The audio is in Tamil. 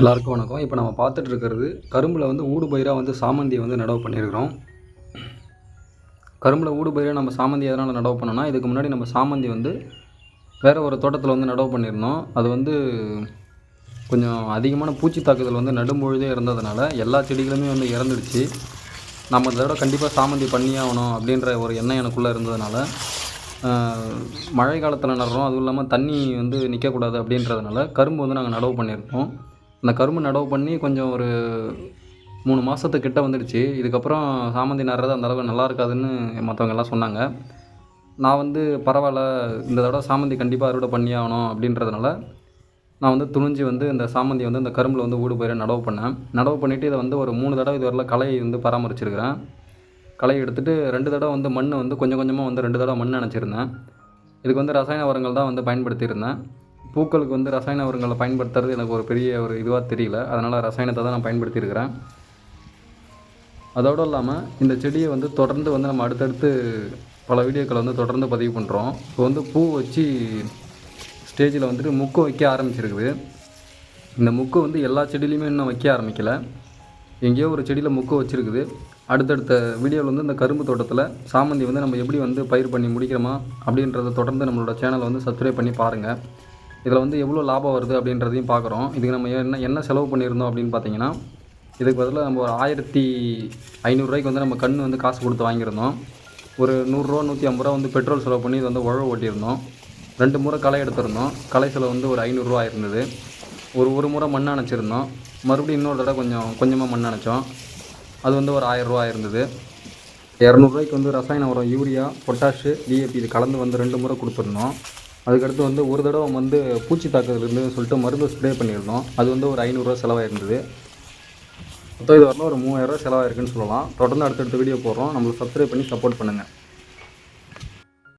எல்லாருக்கும் வணக்கம். இப்போ நம்ம பார்த்துட்டு இருக்கிறது கரும்பில் வந்து ஊடுபயிராக வந்து சாமந்தியை வந்து நடவு பண்ணியிருக்கிறோம் கரும்பில் ஊடுபயிராக நம்ம சாமந்தி எதனால் நடவு பண்ணோம்னா இதுக்கு முன்னாடி நம்ம சாமந்தி வந்து வேறு ஒரு தோட்டத்தில் வந்து நடவு பண்ணியிருந்தோம் அது வந்து கொஞ்சம் அதிகமான பூச்சி தாக்குதல் வந்து நடும்பொழுதே இருந்ததுனால எல்லா செடிகளுமே வந்து இறந்துடுச்சு. நம்ம இந்த தடவை கண்டிப்பாக சாமந்தி பண்ணியே ஆகணும் அப்படின்ற ஒரு எண்ணம் எனக்குள்ளே இருந்ததுனால மழை காலத்தில் நடுறோம். அதுவும் இல்லாமல் தண்ணி வந்து நிற்கக்கூடாது அப்படின்றதுனால கரும்பு வந்து நாங்கள் நடவு பண்ணியிருக்கோம் அந்த கரும்பு நடவு பண்ணி கொஞ்சம் ஒரு மூணு மாதத்துக்கிட்ட வந்துடுச்சு. இதுக்கப்புறம் சாமந்தி நடுறது அந்த அளவுக்கு நல்லா இருக்காதுன்னு மற்றவங்க எல்லாம் சொன்னாங்க. நான் வந்து பரவாயில்ல இந்த தடவை சாமந்தி கண்டிப்பாக அறுவடை பண்ணி ஆகணும் அப்படின்றதுனால நான் வந்து துணிஞ்சு வந்து இந்த சாமந்தி வந்து இந்த கரும்பில் வந்து ஊடு போயிட நடவு பண்ணேன். நடவு பண்ணிவிட்டு இதை வந்து ஒரு மூணு தடவை இது வரல களை வந்து பராமரிச்சிருக்கிறேன். களை எடுத்துகிட்டு ரெண்டு தடவை வந்து மண் வந்து கொஞ்சம் கொஞ்சமாக வந்து ரெண்டு தடவை மண் அணைச்சிருந்தேன். இதுக்கு வந்து ரசாயன உரங்கள் தான் வந்து பயன்படுத்தியிருந்தேன். பூக்களுக்கு வந்து ரசாயன உரங்களை பயன்படுத்துறது எனக்கு ஒரு பெரிய ஒரு இதுவாக தெரியல. அதனால் ரசாயனத்தை தான் நான் பயன்படுத்தியிருக்கிறேன். அதோடு இல்லாமல் இந்த செடியை வந்து தொடர்ந்து வந்து நம்ம அடுத்தடுத்து பல வீடியோக்களை வந்து தொடர்ந்து பதிவு பண்ணுறோம் இப்போ வந்து பூ வச்சு ஸ்டேஜில் வந்துட்டு முக்கு வைக்க ஆரம்பிச்சிருக்குது. இந்த முக்கு வந்து எல்லா செடியிலையுமே இன்னும் வைக்க ஆரம்பிக்கலை. எங்கேயோ ஒரு செடியில் முக்கு வச்சுருக்குது. அடுத்தடுத்த வீடியோவில் வந்து இந்த கரும்பு தோட்டத்தில் சாமந்தி வந்து நம்ம எப்படி வந்து பயிர் பண்ணி முடிக்கிறோமா அப்படின்றத தொடர்ந்து நம்மளோட சேனலை வந்து சப்ஸ்கிரைப் பண்ணி பாருங்கள் இதில் வந்து எவ்வளோ லாபம் வருது அப்படின்றதையும் பார்க்குறோம். இதுக்கு நம்ம என்ன என்ன செலவு பண்ணியிருந்தோம் அப்படின்னு பார்த்தீங்கன்னா இதுக்கு பதிலாக நம்ம ஒரு ஆயிரத்தி ஐநூறுரூவாய்க்கு வந்து நம்ம கண் வந்து காசு கொடுத்து வாங்கியிருந்தோம். ஒரு நூறுரூவா நூற்றி ஐம்பது ரூபா வந்து பெட்ரோல் செலவு பண்ணி இது வந்து உழவு ஓட்டியிருந்தோம். ரெண்டு முறை களை எடுத்திருந்தோம். களை செலவு வந்து ஒரு ஐநூறுரூவா இருந்தது ஒரு ஒரு முறை மண் அணைச்சிருந்தோம். மறுபடியும் இன்னொரு தடவை கொஞ்சம் கொஞ்சமாக மண் அணைச்சோம். அது வந்து ஒரு ஆயிரரூவா இருந்தது இரநூறுவாய்க்கு வந்து ரசாயன உரம் யூரியா பொட்டாஷு டிஏபி இது கலந்து வந்து ரெண்டு முறை கொடுத்துருந்தோம். அதுக்கடுத்து வந்து ஒரு தடவை வந்து பூச்சி தாக்குதல் சொல்லிட்டு மருந்து ஸ்ப்ரே பண்ணியிருந்தோம். அது வந்து ஒரு ஐநூறுரூவா செலவாயிருந்தது. மொத்தம் இது வரலாம் ஒரு மூவாயிரரூவா செலவாயிருக்குன்னு சொல்லலாம். தொடர்ந்து அடுத்தடுத்த வீடியோ போடுறோம். நம்மளுக்கு சப்ஸ்கிரைப் பண்ணி சப்போர்ட் பண்ணுங்கள்